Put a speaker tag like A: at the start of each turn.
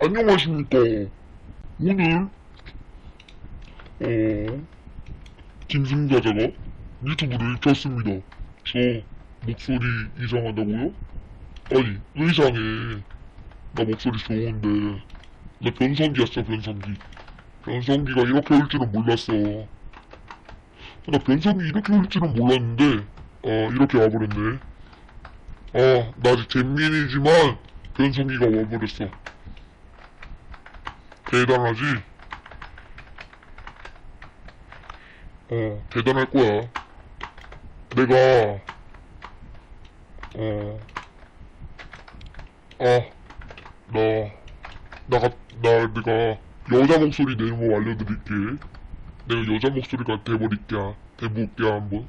A: 안녕하십니까. 오늘, 어, 김승 과자가 유튜브를 켰습니다. 저 목소리 이상하다고요? 아니, 왜 이상해. 나 목소리 좋은데. 나 변성기였어, 변성기. 변성기가 이렇게 올 줄은 몰랐어. 나 변성기 이렇게 올 줄은 몰랐는데, 아, 이렇게 와버렸네. 아, 나 아직 잼민이지만, 변성기가 와버렸어. 대단하지? 어, 대단할 거야. 내가, 어, 아, 나, 나가, 나, 내가 여자 목소리 내는 거 알려드릴게. 내가 여자 목소리가 돼버릴게, 돼볼게, 한번.